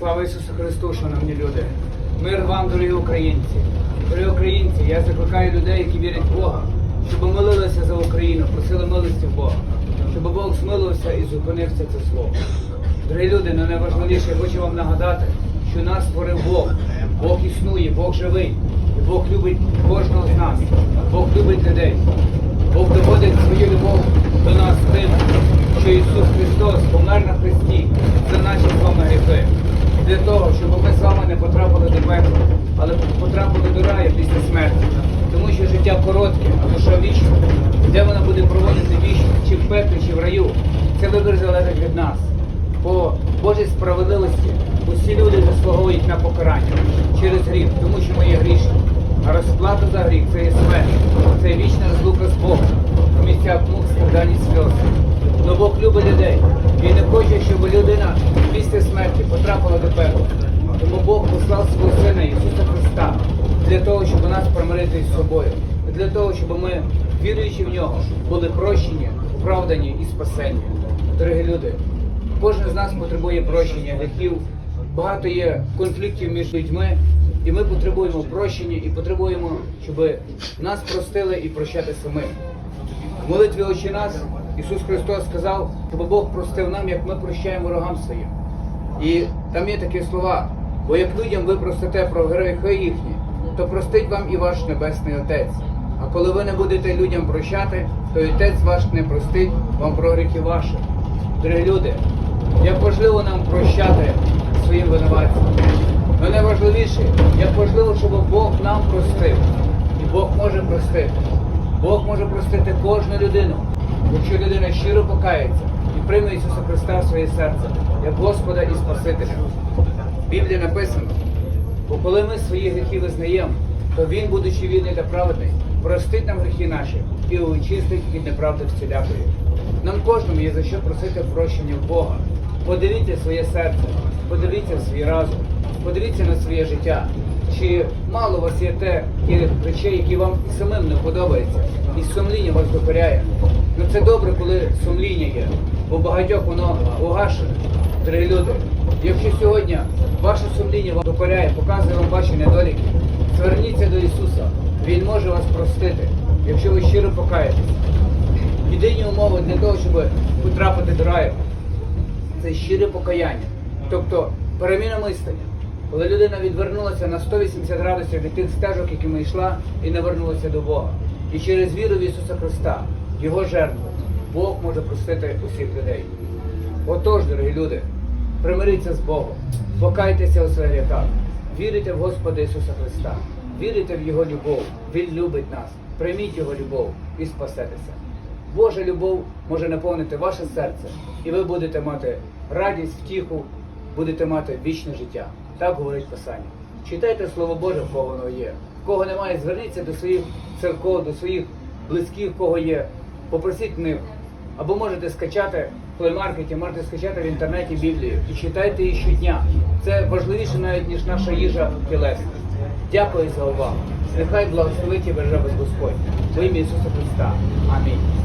Слава Ісусу Христу, шановні люди! Мир вам, дорогі українці! Дорогі українці, я закликаю людей, які вірять в Бога, щоб молилися за Україну, просили милості в Бога, щоб Бог змилився і зупинився це зло. Дорогі люди, ну найважливіше, я хочу вам нагадати, що нас створив Бог. Бог існує, Бог живий. І Бог любить кожного з нас. Бог любить людей. Бог доводить свою любов до нас тим, що Ісус Христос помер на Христі за наші з вами гріхи. Для того, щоб ми з вами не потрапили до пекла, але потрапили після смерті. Тому що життя коротке, а душа вічна. Де вона буде проводити вічно, чи в пеклі, чи в раю, це вибір залежить від нас. По Божій справедливості усі люди заслуговують на покарання через гріх, тому що ми є грішні. А розплата за гріх це є смерть, це є вічна розлука з Богом, у місцях мук, страждань і сльоз. Но Бог любить людей. Він не хоче, щоб людина після смерті потрапила до пекла. Тому Бог послав свого Сина Ісуса Христа для того, щоб нас примирити з собою, для того, щоб ми, віруючи в нього, були прощені, оправдані і спасені. Дорогі люди, Кожен з нас потребує прощення гріхів. Багато є конфліктів між людьми, і ми потребуємо прощення і потребуємо, щоб нас простили і прощати самим. В молитві «Отче нас Ісус Христос сказав, щоб Бог простив нам, як ми прощаємо ворогам своїм. І там є такі слова, бо як людям ви простите про грехи їхні, то простить вам і ваш Небесний Отець. А коли ви не будете людям прощати, то і Отець ваш не простить вам про гріхи ваші. Дорогі люди, як важливо нам прощати своїм винуватцям. Але найважливіше, як важливо, щоб Бог нам простив. І Бог може простити. Бог може простити кожну людину, якщо людина щиро покається і прийме Ісуса Христа в своє серце, як Господа і Спасителя. В Біблії написано, бо коли ми свої гріхи визнаємо, то Він, будучи вільний та праведний, простить нам гріхи наші і очистить від неправди всілякої. Нам кожному є за що просити прощення в Бога. Подивіться своє серце, подивіться свій разум, подивіться на своє життя. Чи мало у вас є те тих речей, які вам і самим не подобаються, і сумління вас докоряє? Ну це добре, коли сумління є, бо багатьох воно угашене. Дорогі люди, якщо сьогодні ваше сумління вам докоряє, показує вам ваші недоліки, зверніться до Ісуса. Він може вас простити, якщо ви щиро покаєтесь. Єдині умови для того, щоб потрапити до раю, це щире покаяння, тобто переміна мислення. Коли людина відвернулася на 180 градусів від тих стежок, якими йшла, і не вернулася до Бога. І через віру в Ісуса Христа, Його жертву, Бог може простити усіх людей. Отож, дорогі люди, примиріться з Богом, покайтеся у своїх гріхах, вірите в Господа Ісуса Христа, вірите в Його любов, Він любить нас, прийміть Його любов і спасетеся. Божа любов може наповнити ваше серце, і ви будете мати радість, втіху, будете мати вічне життя. Так говорить Писання. Читайте Слово Боже, в кого воно є. В кого немає, зверніться до своїх церков, до своїх близьких, в кого є. Попросіть них. Або можете скачати в плеймаркеті, можете скачати в інтернеті Біблію і читайте її щодня. Це важливіше навіть, ніж наша їжа тілесна. Дякую за увагу. Нехай благословить і береже вас Господь. Во ім'я Ісуса Христа. Амінь.